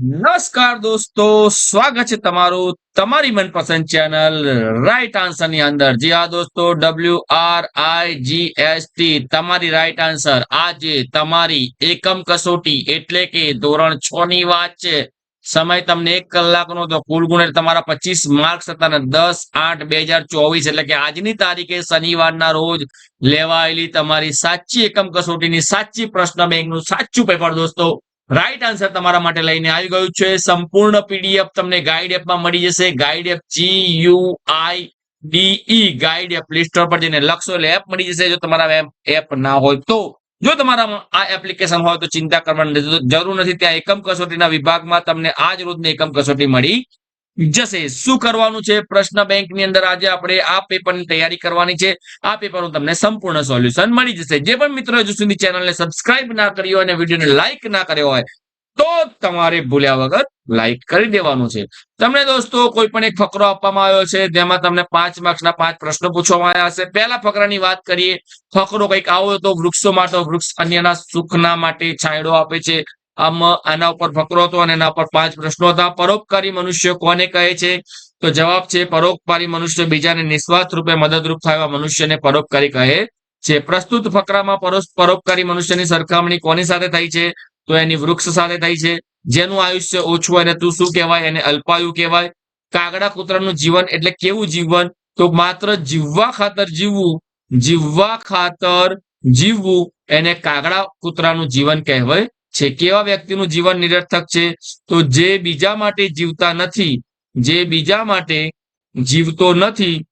નમસ્કાર દોસ્તો, સ્વાગત છે તમારું તમારી મનપસંદ ચેનલ રાઈટ આન્સરની અંદર. જી હા દોસ્તો W R I G S T તમારી રાઈટ આન્સર આજે તમારી એકમ કસોટી એટલે કે ધોરણ છ ની વાત છે. સમય તમને એક કલાકનો તો કુલ ગુણ તમારા પચીસ માર્ક્સ હતા ને દસ આઠ બે હજાર ચોવીસ એટલે કે આજની તારીખે શનિવારના રોજ લેવાયેલી તમારી સાચી એકમ કસોટીની સાચી પ્રશ્ન બેંકનું સાચું પેપર દોસ્તો. રાઈટ આન્સર તમારા માટે લઈને આવી ગયું છે. સંપૂર્ણ પીડીએફ તમને ગાઈડ એપમાં મળી જશે. Guide app G U I D E guide app play store પર જઈને લખશો એટલે એપ મળી જશે જો તમારા એપ ના હોય તો. જો તમારામાં આ એપ્લિકેશન હોય તો ચિંતા કરવાની જરૂર નથી. ત્યાં એકમ કસોટીના વિભાગમાં તમને આજ રોજની એકમ કસોટી મળી જશે. શું કરવાનું છે? પ્રશ્ન બેંકની અંદર આજે આપણે આ પેપરની તૈયારી કરવાની છે. આ પેપરનું તમને સંપૂર્ણ સોલ્યુશન મળી જશે. જે પણ મિત્રો હજુ સુધી ચેનલને સબસ્ક્રાઇબ ના કર્યો હોય અને વિડીયોને લાઇક ના કર્યો હોય, તો તમારે ભૂલ્યા વગર લાઈક કરી દેવાનું છે. તમને દોસ્તો કોઈ પણ એક ફકરો આપવામાં આવ્યો છે, જેમાં તમને પાંચ માર્ક્સના પાંચ પ્રશ્નો પૂછવામાં આવ્યા હશે. પહેલા ફકરાની વાત કરીએ. ફકરો કંઈક આવો તો વૃક્ષો માટે, વૃક્ષ અન્યના સુખના માટે છાંયડો આપે છે. આમ આના ઉપર ફકરો હતો અને એના ઉપર પાંચ પ્રશ્નો હતા. પરોપકારી મનુષ્ય કોને કહે છે? તો જવાબ છે, પરોપકારી મનુષ્ય બીજાને નિસ્વાર્થ રૂપે મદદરૂપ થાય એવા મનુષ્યને પરોપકારી કહે છે. પ્રસ્તુત ફકરામાં પરોપકારી મનુષ્યની સરખામણી કોની સાથે થઈ છે? તો એની વૃક્ષ સાથે થઈ છે. જેનું આયુષ્ય ઓછું અને તું શું કહેવાય? એને અલ્પાયુ કહેવાય. કાગડા કૂતરાનું જીવન એટલે કેવું જીવન? તો માત્ર જીવવા ખાતર જીવવું, જીવવા ખાતર જીવવું એને કાગડા કૂતરાનું જીવન કહેવાય. છે? કેવા વ્યક્તિનું જીવન નિરર્થક છે? તો જે બીજા માટે જીવતા નથી, જે બીજા માટે જીવતો નથી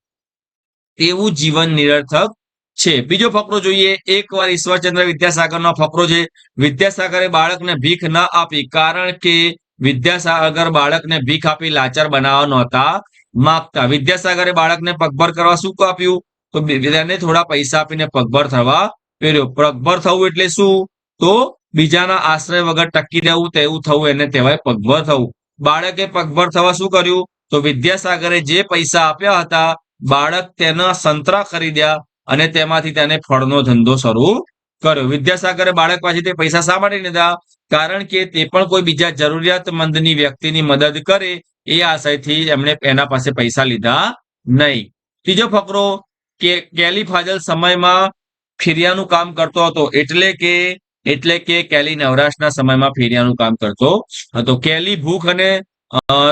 તેવું જીવન નિરર્થક છે. બીજો ફકરો જોઈએ એકવાર ઈશ્વરચંદ્ર વિદ્યાસાગરનો ફકરો છે. વિદ્યાસાગરે બાળકને ભીખ ન આપી કારણ કે વિદ્યાસાગર બાળકને ભીખ આપી લાચાર બનાવવા નહોતા માંગતા. વિદ્યાસાગરે બાળકને પગભર કરવા શું આપ્યું? તો તેને થોડા પૈસા આપીને પગભર થવા પહેર્યો. પગભર થવું એટલે શું? તો બીજાના આશ્રય વગર ટકી રહેવું તેવું થવું, એને કહેવાય પગભર થવું. બાળકે પગભર થવા શું કર્યું? તો વિદ્યાસાગરે જે પૈસા આપ્યા હતા, બાળક તેના સંતરા ખરીદ્યા અને તેમાંથી તેને ફળનો ધંધો શરૂ કર્યો. વિદ્યાસાગરે બાળક પાસેથી પૈસા શા માટે લીધા? કારણ કે તે પણ કોઈ બીજા જરૂરિયાતમંદની વ્યક્તિની મદદ કરે એ આશયથી એમણે એના પાસે પૈસા લીધા નહીં. ત્રીજો ફકરો, કે કેલી ફાજલ સમયમાં ફિરિયાનું કામ કરતો હતો એટલે કે એટલે કે કેલી નવરાશના સમયમાં ફેરિયાનું કામ કરતો હતો. કેલી ભૂખ અને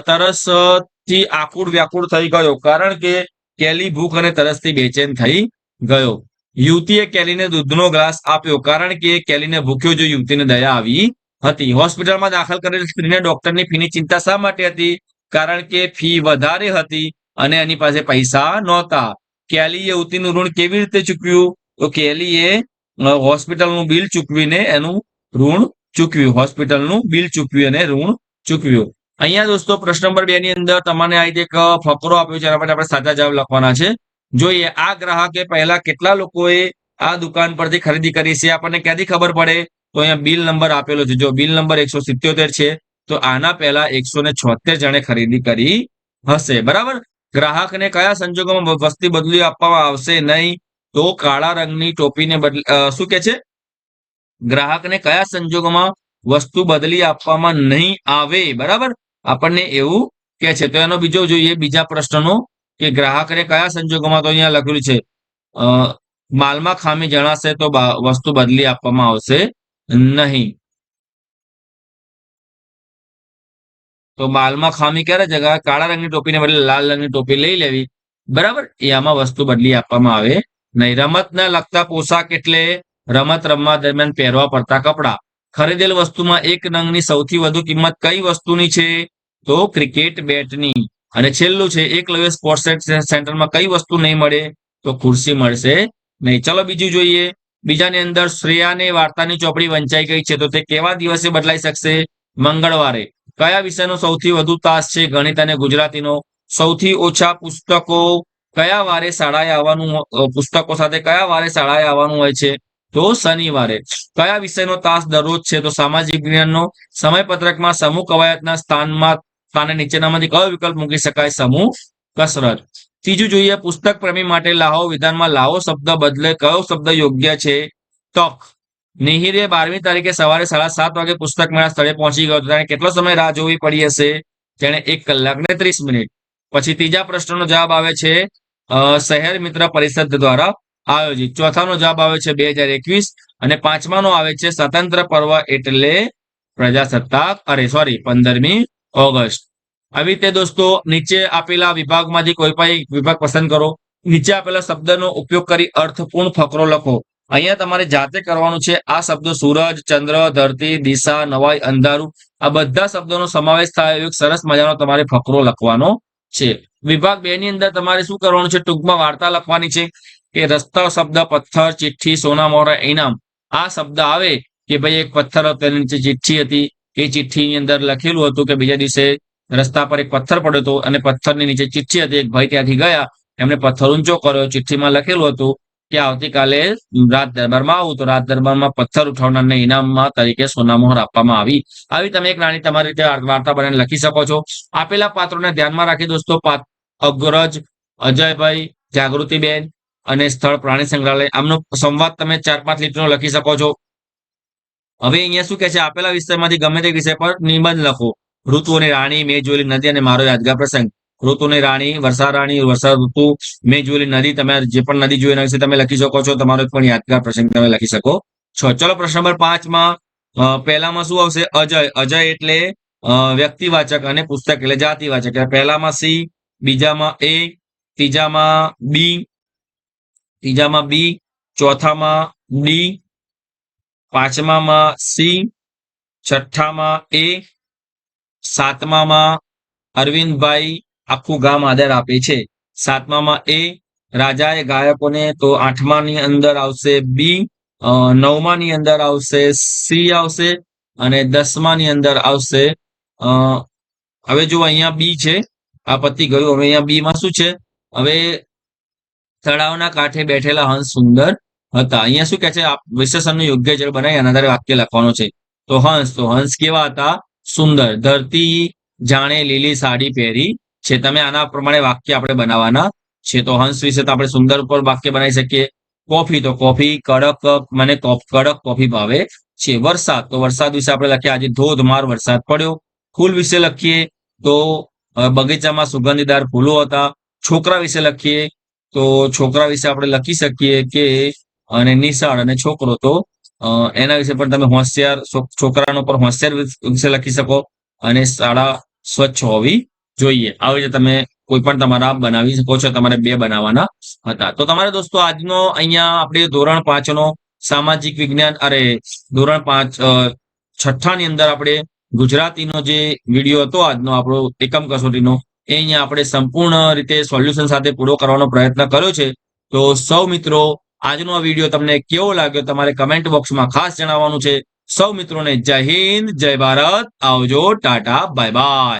તરસથી આકુળ વ્યાકુળ થઈ ગયો કારણ કે કેલી ભૂખ અને તરસથી બેચેન થઈ ગયો. યુવતીએ કેલીને દૂધનો ગ્લાસ આપ્યો કારણ કે કેલીને ભૂખ્યો જો યુવતીને દયા આવી હતી. હોસ્પિટલમાં દાખલ કરેલી સ્ત્રીને ડોક્ટરની ફીની ચિંતા શા માટે હતી? કારણ કે ફી વધારે હતી અને એની પાસે પૈસા નહોતા. કેલીએ યુવતીનું ઋણ કેવી રીતે ચૂક્યું તો કેલીએ હોસ્પિટલનું બિલ ચૂકવીને એનું ઋણ ચૂકવ્યું. હોસ્પિટલનું બિલ ચૂકવ્યું અને ઋણ ચૂકવ્યું. અહીંયા દોસ્તો, પ્રશ્ન નંબર બે ની અંદર તમને આ એક ફકરો આપ્યો છે, એના માટે આપણે સાચા જવાબ લખવાના છે. જોઈએ, આ ગ્રાહકે પહેલા કેટલા લોકોએ આ દુકાન પરથી ખરીદી કરી છે? આપણને ક્યાંથી ખબર પડે? તો અહીંયા બિલ નંબર આપેલો છે. જો બિલ નંબર એકસો છે, તો આના પહેલા એકસો જણે ખરીદી કરી હશે. બરાબર? ગ્રાહકને કયા સંજોગોમાં વસ્તી બદલી આપવામાં આવશે નહીં? તો કાળા રંગની ટોપીને બદલે શું કે છે? ગ્રાહકને કયા સંજોગોમાં વસ્તુ બદલી આપવામાં નહીં આવે, બરાબર? આપણને એવું કે છે. તો એનો બીજો જોઈએ, બીજા પ્રશ્નનો કે ગ્રાહકને કયા સંજોગોમાં તો અહીંયા લખેલું છે માલમાં ખામી જણાશે તો વસ્તુ બદલી આપવામાં આવશે નહીં. તો માલમાં ખામી ક્યારે જગા, કાળા રંગની ટોપીને બદલે લાલ રંગની ટોપી લઈ લેવી, બરાબર? એ આમાં વસ્તુ બદલી આપવામાં આવે નહીં રમતને લગતા પોશાક એટલે રમત રમવા દરમિયાન પહેરવા પડતા કપડા. ખરીદેલ વસ્તુમાં એક નંગની સૌથી વધુ કિંમત કઈ વસ્તુની છે? તો ક્રિકેટ બેટની. અને છેલ્લું છે એકલવ્ય સ્પોર્ટ્સ સેન્ટરમાં કઈ વસ્તુ નહીં મળે? તો ખુરશી મળશે નહીં. ચલો બીજું જોઈએ. બીજાની અંદર શ્રેયાને વાર્તાની ચોપડી વંચાઈ ગઈ છે, તો તે કેવા દિવસે બદલાઈ શકશે? મંગળવારે. કયા વિષયનો સૌથી વધુ તાસ છે ગણિત અને ગુજરાતીનો? સૌથી ઓછા પુસ્તકો કયા વારે શાળાએ આવવાનું પુસ્તકો સાથે કયા વારે શાળાએ આવવાનું હોય છે? તો શનિવારે. કયા વિષયનો તાસ દરરોજ છે? તો સામાજિક વિજ્ઞાનનો સમયપત્રકમાં સમૂહ કવાયતના સ્થાનમાં, સ્થાને નીચેનામાંથી કયો વિકલ્પ મૂકી શકાય? સમૂહ કસરત. ત્રીજું જોઈએ, પુસ્તક પ્રેમી માટે લાહો વિધાનમાં લાહો શબ્દ બદલે કયો શબ્દ યોગ્ય છે? તક. નિહિરે બારમી તારીખે સવારે સાડા સાત વાગે પુસ્તક મેળા સ્થળે પહોંચી ગયો તેણે કેટલો સમય રાહ જોવી પડી હશે? તેણે એક કલાક ને ત્રીસ મિનિટ. પછી ત્રીજા પ્રશ્નનો જવાબ આવે છે શહેર મિત્ર પરિષદ દ્વારા આયોજિત. ચોથાનો જવાબ આવે છે બે હજાર એકવીસ અને પાંચમાનો આવે છે સ્વતંત્ર પર્વ એટલે પ્રજાસત્તાક, અરે સોરી પંદરમી ઓગસ્ટ. આવી રીતે દોસ્તો, નીચે આપેલા વિભાગમાંથી કોઈ પણ વિભાગ પસંદ કરો. નીચે આપેલા શબ્દનો ઉપયોગ કરી અર્થપૂર્ણ ફકરો લખો. અહીંયા તમારે જાતે કરવાનું છે, આ શબ્દો સૂરજ, ચંદ્ર, ધરતી, દિશા, નવાઈ, અંધારું, આ બધા શબ્દોનો સમાવેશ થાય એક સરસ મજાનો તમારે ફકરો લખવાનો છે. વિભાગ બે ની અંદર તમારે શું કરવાનું છે? ટૂંકમાં વાર્તા લખવાની છે કે રસ્તા, શબ્દ, પથ્થર, ચિઠ્ઠી, સોના, મોરા, ઇનામ. આ શબ્દ આવે કે ભાઈ એક પથ્થર હતો એની નીચે ચિઠ્ઠી હતી. એ ચિઠ્ઠીની અંદર લખેલું હતું કે બીજા દિવસે રસ્તા પર એક પથ્થર પડ્યો હતો અને પથ્થરની નીચે ચિઠ્ઠી હતી. એક ભાઈ ત્યાંથી ગયા, એમણે પથ્થર ઊંચો કર્યો. ચિઠ્ઠીમાં લખેલું હતું કે આવતીકાલે રાત દરબારમાં આવું તો રાત દરબારમાં પથ્થર ઉઠાવનારને ઇનામમાં તરીકે સોનામોહર આપવામાં આવી. આવી તમે એક નાની તમારી રીતે વાર્તા બનાવીને લખી શકો છો. આપેલા પાત્રોને ધ્યાનમાં રાખી દોસ્તો અગ્રજ, અજયભાઈ, જાગૃતિબેન અને સ્થળ પ્રાણી સંગ્રહાલય. આમનો સંવાદ તમે ચાર પાંચ લીટીનો લખી શકો છો. હવે અહીંયા શું કે છે? આપેલા વિષયમાંથી ગમે તે વિષય પર નિબંધ લખો. ઋતુઓની રાણી મેં જોયેલી નદી અને મારો યાદગાર પ્રસંગ. ઋતુની રાણી વર્ષા રાણી વર્ષા ઋતુ, મેં જોયેલી નદી, તમે જે પણ નદી જોઈ વિશે તમે લખી શકો છો, તમારો પણ યાદગાર પ્રસંગ તમે લખી શકો છો. ચલો પ્રશ્ન નંબર પાંચમાં પહેલામાં શું આવશે? અજય. અજય એટલે વ્યક્તિવાચક અને પુસ્તક એટલે જાતિવાચક. એટલે પહેલામાં સી, બીજામાં એ, ત્રીજામાં બી ત્રીજામાં બી, ચોથામાં ડી, પાંચમામાં સી, છઠ્ઠામાં એ, સાતમામાં અરવિંદભાઈ આખું ગામ આદર આપે છે. સાતમામાં એ રાજાએ ગાયકોને તો આઠમાની અંદર આવશે બી અ, નવમાની અંદર આવશે સી આવશે અને દસમાની અંદર આવશે. હવે જો અહીંયા બી છે આ પતિ ગયું. હવે અહીંયા બી માં શું છે? હવે તળાવના કાંઠે બેઠેલા હંસ સુંદર હતા. અહીંયા શું કે છે? વિશેષણનું યોગ્ય જળ બનાવી એના આધારે વાક્ય લખવાનું છે. તો હંસ તો હંસ કેવા હતા? સુંદર. ધરતી જાણે લીલી સાડી પહેરી છે તમે આના પ્રમાણે વાક્ય આપણે બનાવવાના છે. તો હંસ વિશે તો આપણે સુંદર ઉપર વાક્ય બનાવી શકીએ. કોફી, તો કોફી કડક, મને કડક કોફી ભાવે છે. વરસાદ, તો વરસાદ વિશે આપણે લખીએ. આજે ધોધમાર વરસાદ પડ્યો. ફૂલ વિશે લખીએ તો બગીચામાં સુગંધીદાર ફૂલો હતા. છોકરા વિશે લખીએ તો છોકરા વિશે આપણે લખી શકીએ કે, અને નિશાળ અને છોકરો. તો એના વિશે પણ તમે હોશિયાર છોકરાનો પર હોશિયાર વિશે લખી શકો. અને શાળા સ્વચ્છ હોવી જોઈએ. આવી રીતે તમે કોઈ પણ તમારા બનાવી શકો છો. તમારે બે બનાવવાના હતા. તો તમારે દોસ્તો, આજનો અહીંયા આપણે ધોરણ પાંચ નો સામાજિક વિજ્ઞાન, અરે, ધોરણ પાંચ છઠ્ઠા છઠ્ઠાની અંદર આપણે ગુજરાતીનો જે વીડિયો હતો, આજનો આપણો એકમ કસોટીનો, એ અહીંયા આપણે સંપૂર્ણ રીતે સોલ્યુશન સાથે પૂરો કરવાનો પ્રયત્ન કર્યો છે. તો સૌ મિત્રો, આજનો વીડિયો તમને કેવો લાગ્યો? તમારે કમેન્ટ બોક્સમાં ખાસ જણાવવાનું છે. સૌ મિત્રોને જય હિન્દ, જય ભારત. આવજો, ટાટા બાય બાય